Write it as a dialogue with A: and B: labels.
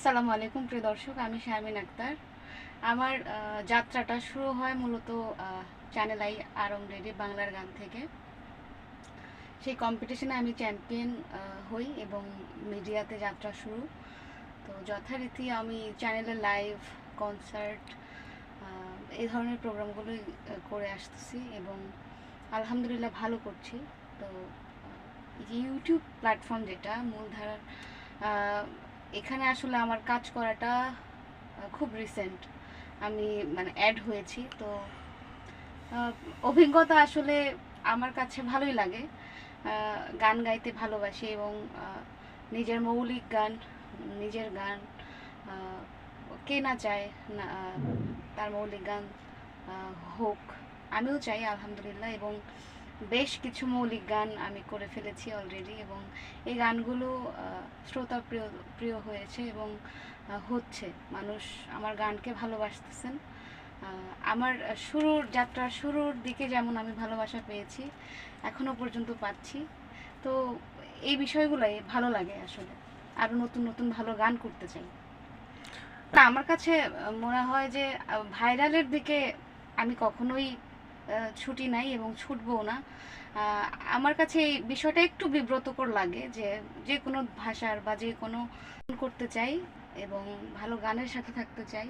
A: আসসালামু আলাইকুম, প্রিয় দর্শক, আমি শারমিন আক্তার। আমার যাত্রাটা শুরু হয় মূলত চ্যানেল আই আরং রেডি, বাংলার গান থেকে। সেই কম্পিটিশনে আমি চ্যাম্পিয়ন হই এবং মিডিয়াতে যাত্রা শুরু। তো যথারীতি আমি চ্যানেলে লাইভ কনসার্ট এই ধরনের প্রোগ্রামগুলোই করে আসতেছি এবং আলহামদুলিল্লাহ ভালো করছি। তো ইউটিউব প্ল্যাটফর্ম যেটা, মূলধারার এখানে আসলে আমার কাজ করাটা খুব রিসেন্ট আমি মানে অ্যাড হয়েছি, তো অভিজ্ঞতা আসলে আমার কাছে ভালোই লাগে। গান গাইতে ভালোবাসি এবং নিজের মৌলিক গান, নিজের গান কে না চায় না তার মৌলিক গান হোক। আমিও চাই, আলহামদুলিল্লাহ এবং বেশ কিছু মৌলিক গান আমি করে ফেলেছি অলরেডি এবং এই গানগুলো শ্রোতা প্রিয় প্রিয় হয়েছে এবং হচ্ছে। মানুষ আমার গানকে ভালোবাসতেছেন। আমার শুরুর যাত্রার শুরুর দিকে যেমন আমি ভালোবাসা পেয়েছি এখনও পর্যন্ত পাচ্ছি। তো এই বিষয়গুলোই ভালো লাগে আসলে। আরও নতুন নতুন ভালো গান করতে চাই। আমার কাছে মনে হয় যে ভাইরালের দিকে আমি কখনোই ছুটি নাই এবং ছুটবও না। আমার কাছে এই বিষয়টা একটু বিব্রতকর লাগে যে যে কোনো ভাষার বা যে কোনো করতে চাই এবং ভালো গানের সাথে থাকতে চাই।